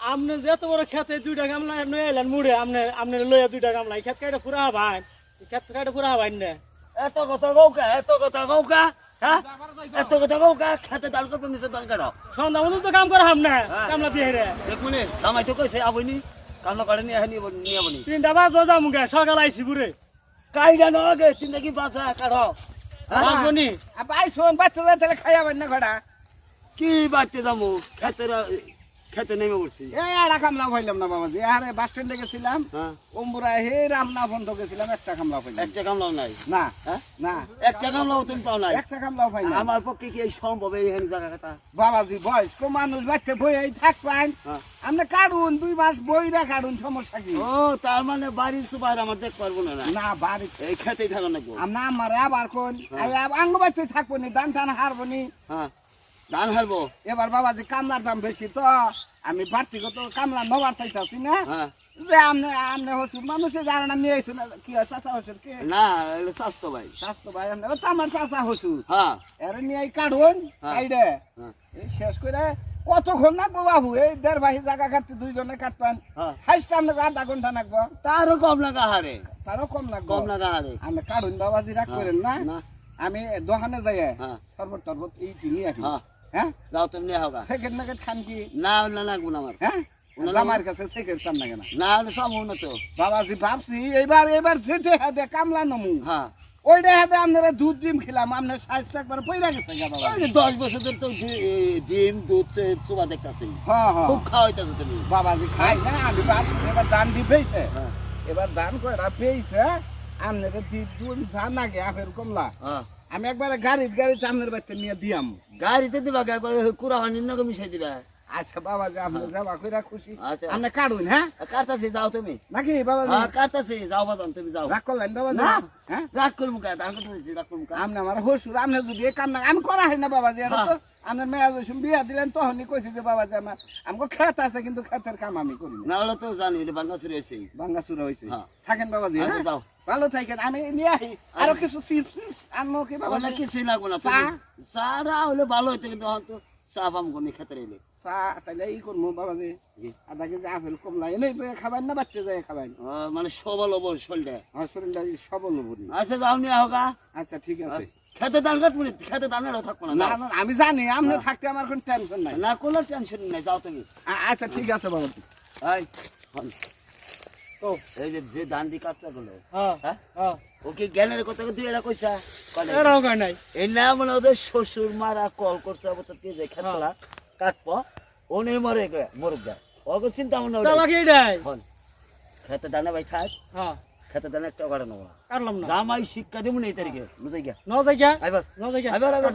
আপনি যত বড় খেতে দুইটা গামলা নয় এলেন মুড়ে আপনি আপনি লইয়া দুইটা গামলা। খেত কাইটা পুরা ভাই খেত কাইটা পুরা ভাই না। এত কথা কৌকা এত কথা কৌকা হ্যাঁ? এত কথা কৌকা খেতে দাল করব নিচে দাল কাটো সন্ধ্যা মতো তো কাম করা হাম না হ্যাঁ। কামলা দিয়ে রে। দেখুন জামাই তো কইছে আবনি কামলা করে নিয়ে নিয়ে নিয়ে আবনি তিনটা বাজ বাজা মুখে সকাল আইসি পুরে কাইডা নগে তিনটা কি বাসা কাটো হ্যাঁ? বাজবনি ভাই শোন বাচ্চাদের তাহলে খাইয়াবেন না ঘোড়া। কি বাচ্চা যাব খেতে খেতে নেমে পড়ছি। এই আর কামলা পাইলাম না বাবাজি। আরে বাস স্ট্যান্ডে গেছিলাম হ্যাঁ। অম্বুরা হে রামনা বন্ধ গেছিলাম একটা কামলা পাইলাম একটা কামলাও নাই? না হ্যাঁ? না। একটা কামলাও তুমি পাও নাই? একটা কামলাও পাই না আমার পক্ষে কি এই সম্ভব এই হেন জায়গা কথা বাবাজি বয়স্ক মানুষ বাচ্চা বই এই থাকবেন হ্যাঁ। আপনি কাটুন দুই মাস বইরা কাটুন সমস্যা কি? ও তার মানে বাড়ির সুপার আমার দেখ পারব না না? না বাড়ি এই খেতেই থাকা নাকবো আমরা আমার আবার কোন। আঙ্গ বাচ্চা থাকব নি দান টান হারবো নি। হ্যাঁ। ধান হারবো। এবার বাবাজি কামলার দাম বেশি তো আমি বাড়তি কত কামলা নবার না। হ্যাঁ। যে আমনে আমনে হসুর মানুষের ধারণা নিয়ে এসুন কি হয় চাচা হসুর কে? না এটা স্বাস্থ্য ভাই। স্বাস্থ্য ভাই আমনে ও আমার চাচা হসুর। হ্যাঁ। এর নিয়ে এই কাটুন হ্যাঁ। আইডে। শেষ করে কতক্ষণ লাগবো বাবু? এই দেড় ভাই জায়গা কাটতে দুইজনে কাটবেন। হাইস্ট আপনাকে আধা ঘণ্টা লাগবো তারও কম লাগা হারে। তারও কম লাগবো কম লাগা হারে। আমি কাটুন বাবাজি রাগ করেন না? আমি দোকানে যাই শরবত টরবত এই কিনি আসি হ্যাঁ? যাও তুমি নিয়ে হোগা সেকেন্ড নাগেট খান কি? না না লাগবো না আমার হ্যাঁ? জামার কাছে সেকেন্ড চান না না ওটা সম্ভব না তো বাবাজি ভাবছি এইবার এবার সেটে হাতে কামলা নমু হ্যাঁ। ওইটা হাতে আপনারা দুধ ডিম খেলাম আপনার সাইজটা একবার পইরা গেছে দশ বছর ধরে তো ডিম দুধ চোবা দেখতেছি। হ্যাঁ হ্যাঁ। খুব খাওয়াইতেছো তুমি। বাবাজি খাই না আমি ভাবছি এবার দান দি পেয়েছে হ্যাঁ। এবার দান কয়টা পেয়েছে আপনারা দি দুধ ধান না গে আপের কমলা। হ্যাঁ। আমি একবার গাড়ি গাড়ি চামনের বাচ্চা নিয়ে দিয়াম। গাড়িতে দিবা কুড়া হয় নগে মিশাই দিবা। আচ্ছা বাবা যা আমরা যাবা কইরা খুশি। আচ্ছা। আপনি কাটুন হ্যাঁ? কাটতাছি যাও তুমি। নাকি বাবা হ্যাঁ কাটতাছি যাও বাবা তুমি যাও। রাগ করলেন বাবা না। হ্যাঁ? রাগ করমু কা ধান কাটতেছি রাগ করমু কা। আমরা আমার হসুর আমরা যদি কাম না আমি করা হয় না বাবাজি এটা তো আপনার মেয়া যখন বিয়া দিলেন তখনই কইছি যে বাবাজি আমার আমাকে খেত আছে কিন্তু খেতের কাম আমি করি না। না হলে তো জানি এটা বাংলাদেশের এসে বাঙ্গা চুরা হয়েছে। হ্যাঁ। থাকেন বাবাজি আচ্ছা হ্যাঁ? যাও। ভালো থাকেন আমি নিয়ে আহি আরও কিছু চিপস আনব কি বাবা বাবাজি কিছুই লাগবো না চা? সারা হলে ভালো হইতো কিন্তু তো চা পাম কোনি খেতে রইলে চা তাইলে এই করব জি। আধা কেজি আপেল কমলা খাবেন না বাচ্চা যায় খাবেন মানে সবল হব শরীরটা। আমার শরীরটা সবল হব আচ্ছা যাও নিয়ে হোগা আচ্ছা ঠিক আছে। খেতে দান কাটবো নি, খেতে দানেরও থাকব না। আমি জানি আপনি থাকতে আমার কোনো টেনশন নাই। না কোনো টেনশন নাই যাও তুমি। আচ্ছা ঠিক আছে বাবাজি এই এই যে যে ধান দি কাটতে গেলো হ্যাঁ হ্যাঁ? হ্যাঁ। ওকে জ্ঞানের কথা তুই এটা কইছা? এরাও কয় নাই। এই না মানে ওদের শ্বশুর মারা কল করতে হবে তো তুই যে খেতলা কাটবো উনি মরে গে মরুক গা। ওকে চিন্তা মনে হন। খেতে দানে ভাই থাক। হ্যাঁ। খেতে দেন একটা কাটলাম না। জামাই শিক্ষা দেবো না এই তারিখে। বুঝাই গা ন জায়গা আইবার ন আইবার আইবার